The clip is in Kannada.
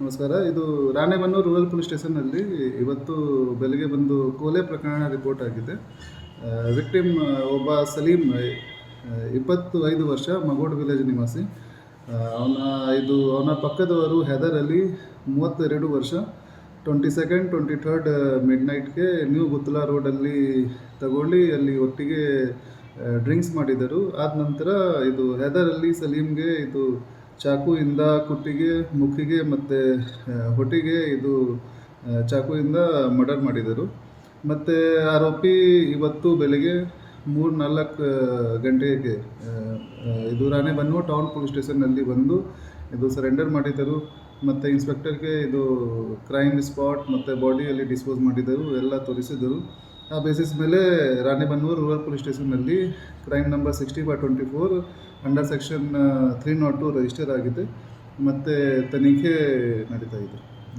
ನಮಸ್ಕಾರ, ಇದು ರಾಣೆಬೆನ್ನೂರು ರೂರಲ್ ಪೊಲೀಸ್ ಸ್ಟೇಷನ್ನಲ್ಲಿ ಇವತ್ತು ಬೆಳಗ್ಗೆ ಬಂದು ಕೋಲೆ ಪ್ರಕರಣ ರಿಪೋರ್ಟ್ ಆಗಿದೆ. ವಿಕ್ಟಿಮ್ ಒಬ್ಬ ಸಲೀಂ ಇಪ್ಪತ್ತು ಐದು ವರ್ಷ ಮಗೋಡ್ ವಿಲೇಜ್ ನಿವಾಸಿ. ಅವನ, ಇದು ಅವನ ಪಕ್ಕದವರು ಹೆದರ್ ಅಲಿ ಮೂವತ್ತೆರಡು ವರ್ಷ twenty second twenty third mid ನೈಟ್ಗೆ new Guttal ರೋಡಲ್ಲಿ ತಗೊಳ್ಳಿ, ಅಲ್ಲಿ ಒಟ್ಟಿಗೆ ಡ್ರಿಂಕ್ಸ್ ಮಾಡಿದರು. ಆದ ನಂತರ ಇದು ಹೆದರಲ್ಲಿ ಸಲೀಮ್ಗೆ ಇದು ಚಾಕುಯಿಂದ ಕುಟ್ಟಿಗೆ ಮುಖಿಗೆ ಮತ್ತು ಹೊಟ್ಟಿಗೆ ಇದು ಚಾಕುವಿಂದ ಮರ್ಡರ್ ಮಾಡಿದರು. ಮತ್ತು ಆರೋಪಿ ಇವತ್ತು ಬೆಳಿಗ್ಗೆ ಮೂರು ನಾಲ್ಕು ಗಂಟೆಗೆ ಇದು ರಾಣೆಬೆನ್ನೂರು ಟೌನ್ ಪೊಲೀಸ್ ಸ್ಟೇಷನ್ನಲ್ಲಿ ಬಂದು ಇದು ಸರೆಂಡರ್ ಮಾಡಿದರು ಮತ್ತು ಇನ್ಸ್ಪೆಕ್ಟರ್ಗೆ ಇದು ಕ್ರೈಮ್ ಸ್ಪಾಟ್ ಮತ್ತು ಬಾಡಿಯಲ್ಲಿ ಡಿಸ್ಪೋಸ್ ಮಾಡಿದರು ಎಲ್ಲ ತೋರಿಸಿದರು ಆ ಬೇಸಿಸ್ ಮೇಲೆ Ranebennur rural police ಸ್ಟೇಷನ್ನಲ್ಲಿ crime number sixty by twenty four under section three naught two register ಆಗಿದೆ. ಮತ್ತು ತನಿಖೆ ನಡೀತಾ ಇದೆ.